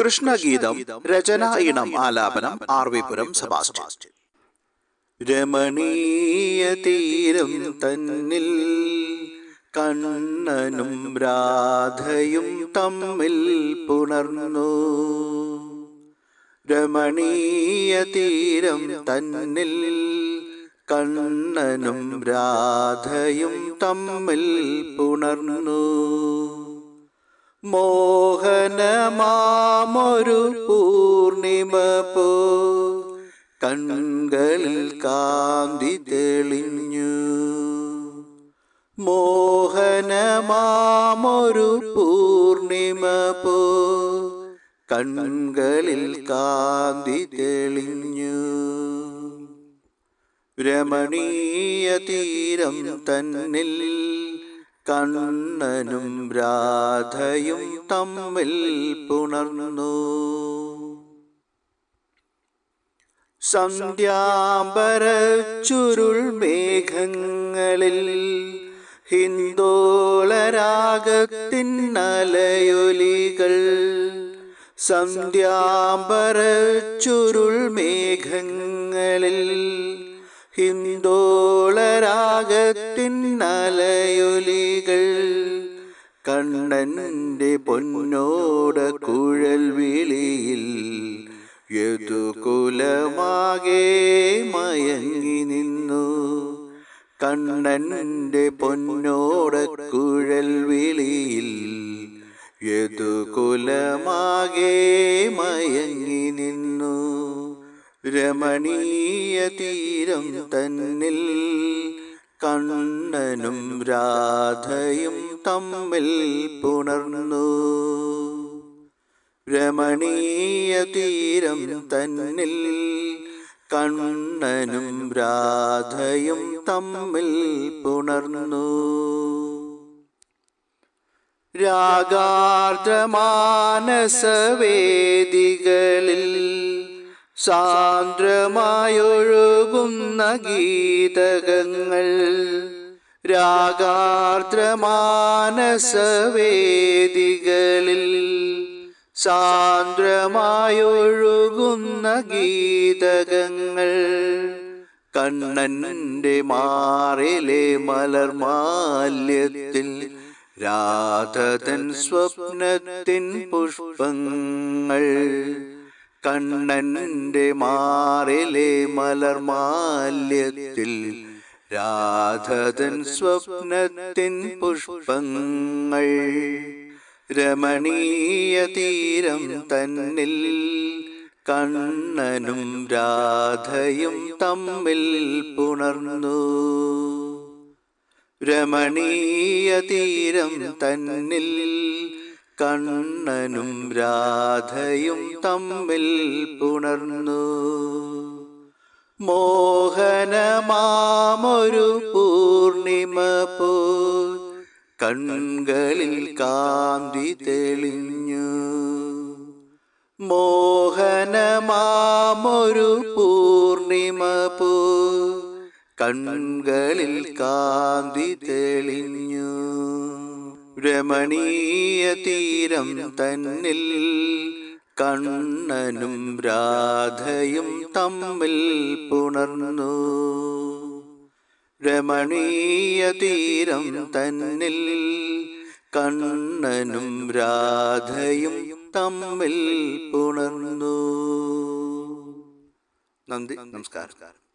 കൃഷ്ണഗീതം രചന ഇണം ആലാപനം ആർ വി പുരം സെബാസ്റ്റ്യൻ രമണീയ തീരം തന്നിൽ കണ്ണനും രാധയും തമ്മിൽ പുണർന്നു. രമണീയ തീരം തന്നിൽ കണ്ണനും രാധയും തമ്മിൽ പുണർന്നു. മോഹനമാമൊരു പൂർണിമ പോ. കണ്ണുകളിൽ കാന്തി തെളിഞ്ഞു. മോഹനമാമൊരു പൂർണിമ പോ. കണ്ണുകളിൽ കാന്തി തെളിഞ്ഞു. രമണീയ തീരം തന്നിൽ കണ്ണനും രാധയും തമ്മിൽ പുണർന്നു. സന്ധ്യാംബര ചുരുൾ മേഘങ്ങളിൽ ഹിന്ദോളരാഗത്തിന്നലയൊലികൾ. സന്ധ്യാംബര ചുരുൾ മേഘങ്ങളിൽ ഹിന്ദോളരാഗത്തിന്നലയൊലികൾ കണ്ണന്റെ പൊന്നോട കുഴൽ വിളിയിൽ യദുകുലമാകെ മയങ്ങി നിന്നു. കണ്ണന്റെ പൊന്നോട കുഴൽ വിളിയിൽ യദുകുലമാകെ മയങ്ങി നിന്നു. രമണീയ തീരം തന്നിൽ കണ്ണനും രാധയും തമ്മിൽ പുണർന്നു. രമണീയ തീരം തന്നിൽ കണ്ണനും രാധയും തമ്മിൽ പുണർന്നു. രാഗാർദ്രമാനസവേദികളിൽ സാന്ദ്രമായൊഴുകുന്ന ഗീതകങ്ങൾ രാഗാർദ്രമാനസവേദികളിൽ സാന്ദ്രമായൊഴുകുന്ന ഗീതകങ്ങൾ കണ്ണന്റെ മാറിലെ മലർമാല്യത്തിൽ രാധതൻ സ്വപ്നത്തിൻ പുഷ്പങ്ങൾ കണ്ണന്റെ മാറിലെ മലർമാല്യത്തിൽ രാധതൻ സ്വപ്നത്തിൻ പുഷ്പങ്ങൾ. രമണീയ തീരം തന്നിൽ കണ്ണനും രാധയും തമ്മിൽ പുണർന്നു. രമണീയ തീരം തന്നിൽ കണ്ണനും രാധയും തമ്മിൽ പുണർന്നു. മോഹനമാമൊരു പൂർണിമ പോ കണ്ണുകളിൽ കാന്തി തെളിഞ്ഞു. മോഹനമാമൊരു പൂർണിമ പോ കണ്ണുകളിൽ കാന്തി തെളിഞ്ഞു. രമണീയ തീരം തന്നിൽ കണ്ണനും രാധയും തമ്മിൽ പുണർന്നു. രമണീയ തീരം തന്നിൽ കണ്ണനും രാധയും തമ്മിൽ പുണർന്നു. നന്ദി നമസ്കാരം.